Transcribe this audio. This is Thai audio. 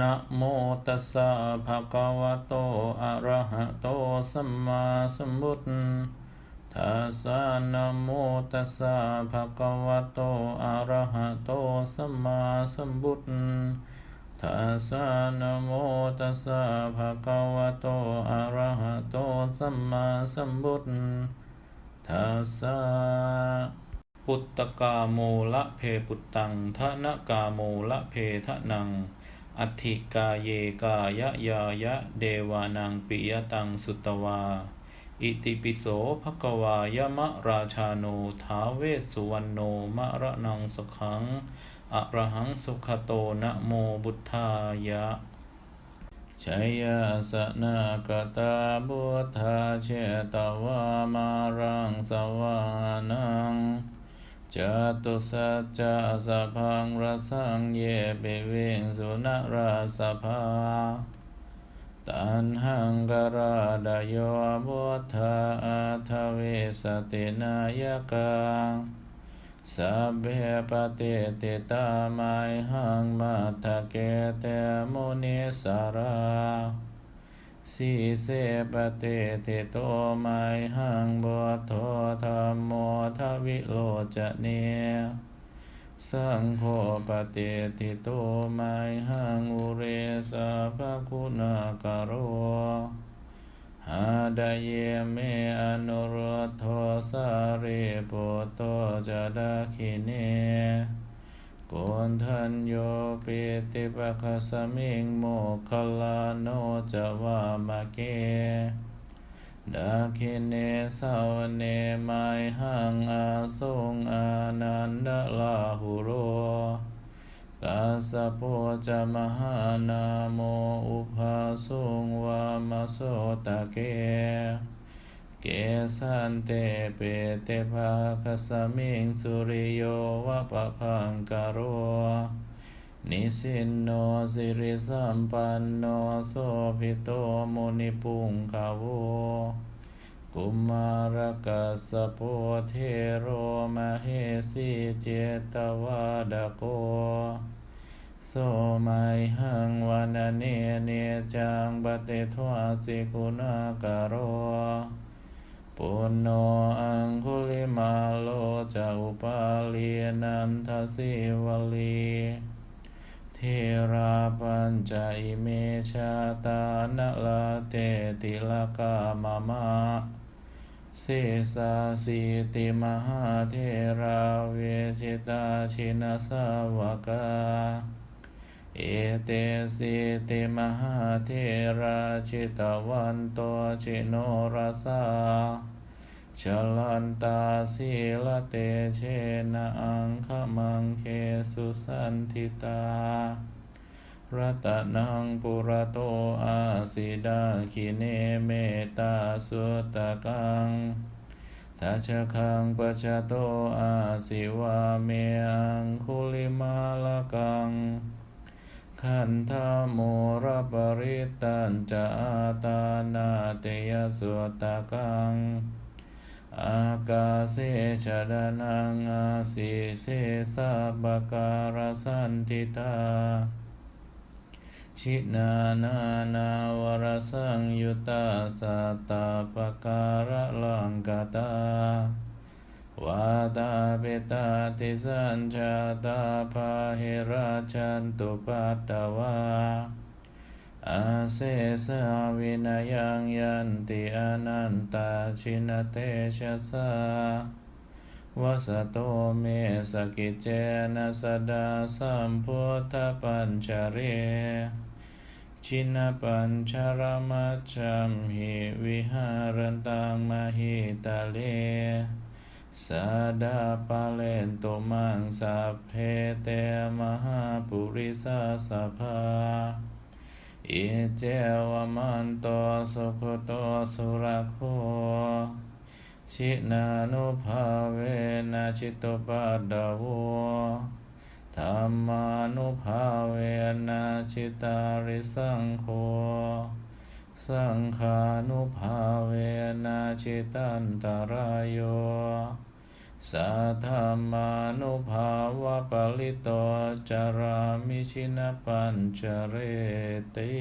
นะโมตัสสะภะคะวะโต อะระหะโต สัมมาสัมพุทธัสสะนะโมตัสสะภะคะวะโต อะระหะโต สัมมาสัมพุทธัสสะนะโมตัสสะภะคะวะโต อะระหะโต สัมมาสัมพุทธัสสะปุตตกาโมละเพปุตตังทะนะกาโมละเพทะนัง อัติกาเยกายะยายะเดวานังปิยตังสุตวา อิติปิโสภควายมะราชาโนทาเวสุวรรณโนมะระนังสุขังอะระหังสุขโตนะโมบุทธายะชัยยะสนากตาบุทธาเชตวามารังสวานัง จตุสัจจะสัพพังรสังเยปิวิงสุนราสภาตันหังกราดโยบุทธาอัทวิสตินายกาสัพเพปฏิติตามัยหังมัทเกเตมุนิสารา สีเสปฏิทิโตไมหังบุตโธธรรมโมทวิโลจเนสังโฆปฏิทิโตไมหังอุเรสะภะคุณากโรหาดาเยเมอนุรุทโธสาริปุตโตจะดาคิเน โกนทันโยปิติปะคสมิงโมคคลาโนจะวามะเกดาคิเนสาวเนไมหังอาสุงอานันดลาหุโรกาสะโพจะมหานาโมอุภาสุงวามโสตะเก เกสันเตเปเตภาคสมิงสุริโยวะปะพังกโรนิสินโนสิริสัมปันโนโสภิโตมุนิปุงคาโวกุมารกัสโพเทโรมเหสีเจตวาดโกโสมัยหังวันเนเนจังปฏิทวาสิกุณากโร ปุณโนอังคุลิมาโลจะอุปาลีนันทสิวลีเทราปัญจอิเมชาตานลาเตติลกามามะเสสาสีติมหาเทราเวจิตาชินสาวกา เอเตสิติมหาเทราชิตวันโตจิโนราสาชลันตาสีลเตเชนะอังคมังเคสุสันทิตารัตนังปุระโตอาสิดาคิเนเมตาสุตกังทัชคังปัจจโตอาสิวาเมอังคุลิมาลกัง ขันธโมรปริตันจาตานาเตยสุตะกัง อากาเสชดานังอาสิเสสะบการสันติตา ชินานานาวรสังยุตตาสตตาปการะลังกตา วาตาเปตาติสัญชาตาภาหิราชันตุปัตตวาอาเสสาวินายังยันติอนันตาชินเตชะสาวสโตเมสกิจเจนะสดาสัมพุทธปัญจเร ชินปัญชรมัจจัมหิวิหารตังมหิตาเล สาดาปาเลนโตมังสัพเพเตมหาปุริสาสภาอิเจวมันโตสุขโตสุรโคชินานุภาเวนะจิตตปัดดาวธรรมานุภาเวนะจิตาริสังโฆสังขานุภาเวนะจิตันตรายโย สัทธามานุภาวะปลิโตจารามิชินปัญจเรติ